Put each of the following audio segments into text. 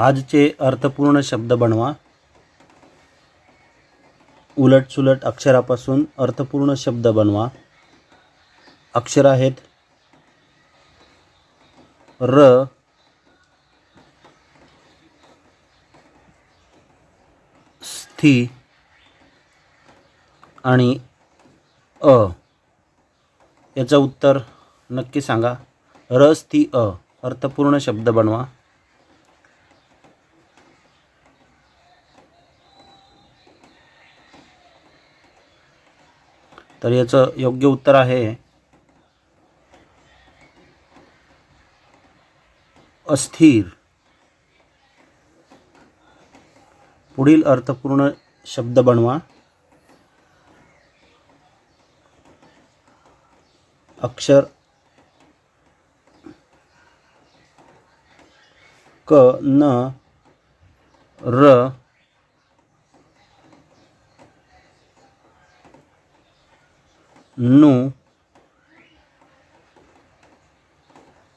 आजचे अर्थपूर्ण शब्द बनवा. उलटसुलट अक्षरापासून अर्थपूर्ण शब्द बनवा. अक्षर आहेत र स्थि आणि अ. याचं उत्तर नक्की सांगा. र स्थि अ. अर्थपूर्ण शब्द बनवा. तर याचं योग्य उत्तर आहे. अस्थिर. पुढील अर्थपूर्ण शब्द बनवा. अक्षर. क न र नु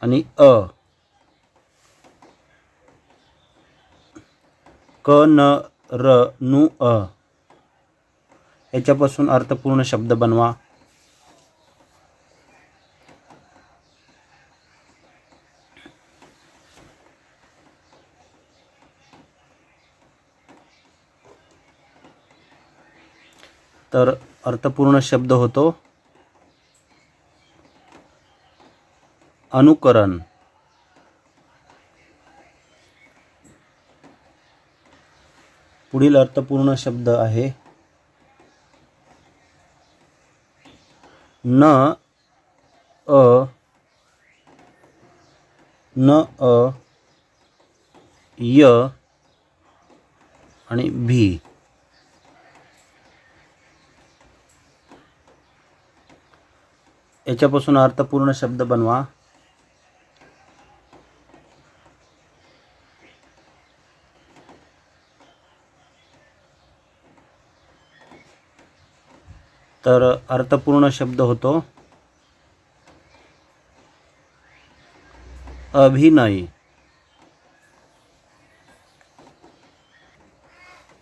आणि अ. क न र नु अ. याच्यापासून अर्थपूर्ण शब्द बनवा. तर अर्थपूर्ण शब्द होतो. अनुकरण. पुढील अर्थपूर्ण शब्द आहे. न अ न अ य आणि भी. याच्यापासून अर्थपूर्ण शब्द बनवा. तर अर्थपूर्ण शब्द होतो अभिनय.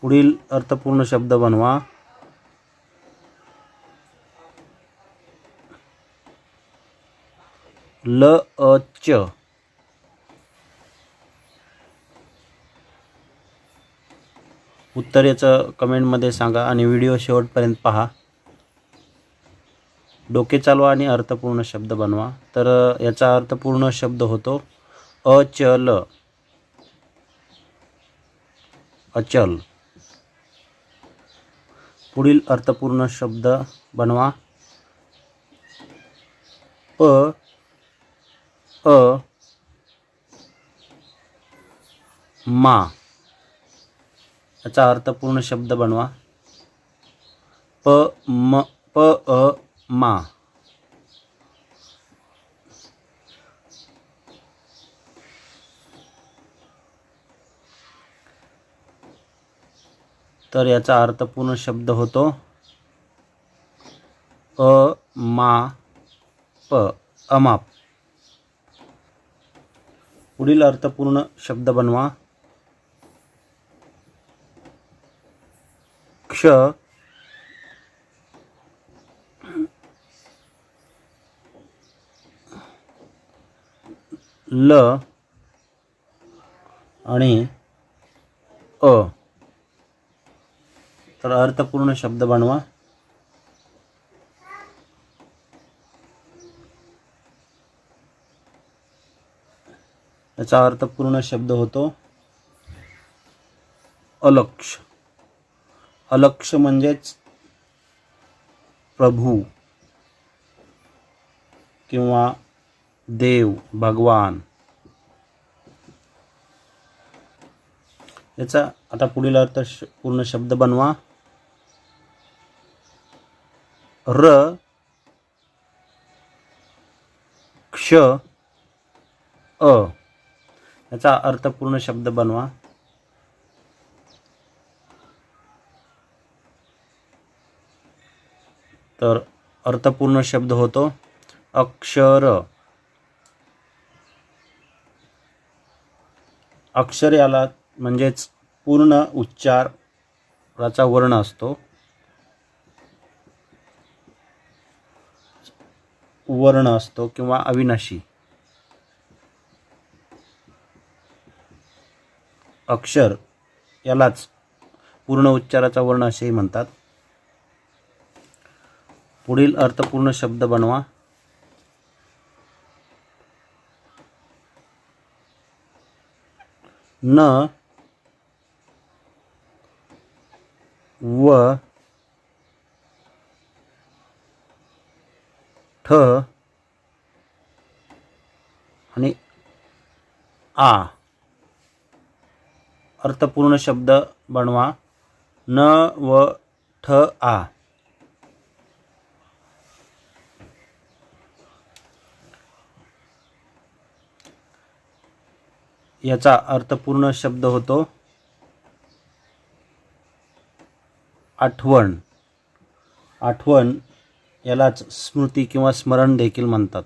पुढील अर्थपूर्ण शब्द बनवा. ल अ च. कमेंटमध्ये सांगा आणि व्हिडिओ शेवटपर्यंत पहा. डोके चालवा आणि अर्थपूर्ण शब्द बनवा. तर याचा अर्थपूर्ण शब्द होतो अचल. अचल. पुढील अर्थपूर्ण शब्द बनवा. प अ मा. याचा अर्थपूर्ण शब्द बनवा. प म प अ मा. तर याचा अर्थपूर्ण शब्द होतो अ मा प अमाप. पुढील अर्थपूर्ण शब्द बनवा. क्ष ल आणि अ. तर अर्थपूर्ण शब्द बनवा. याचा अर्थपूर्ण शब्द होतो अलक्ष. अलक्ष म्हणजेच प्रभू किंवा देव भगवान. याचा आता पुढील अर्थ श- पूर्ण शब्द बनवा. र क्ष अ. याचा अर्थपूर्ण शब्द बनवा. तर अर्थपूर्ण शब्द होतो अक्षर. अक्षर याला म्हणजेच पूर्ण उच्चाराचा वर्ण असतो. वर्ण असतो किंवा अविनाशी. अक्षर यालाच पूर्ण उच्चाराचा वर्ण असेही म्हणतात. पुढील अर्थपूर्ण शब्द बनवा. न व ठ आणि आ. अर्थपूर्ण शब्द बनवा. न व ठ आ. याचा अर्थपूर्ण शब्द होतो आठवण. आठवण यालाच स्मृती किंवा स्मरण देखील म्हणतात.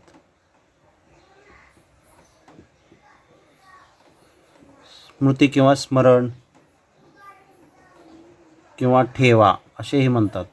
स्मृती किंवा स्मरण किंवा ठेवा असेही म्हणतात.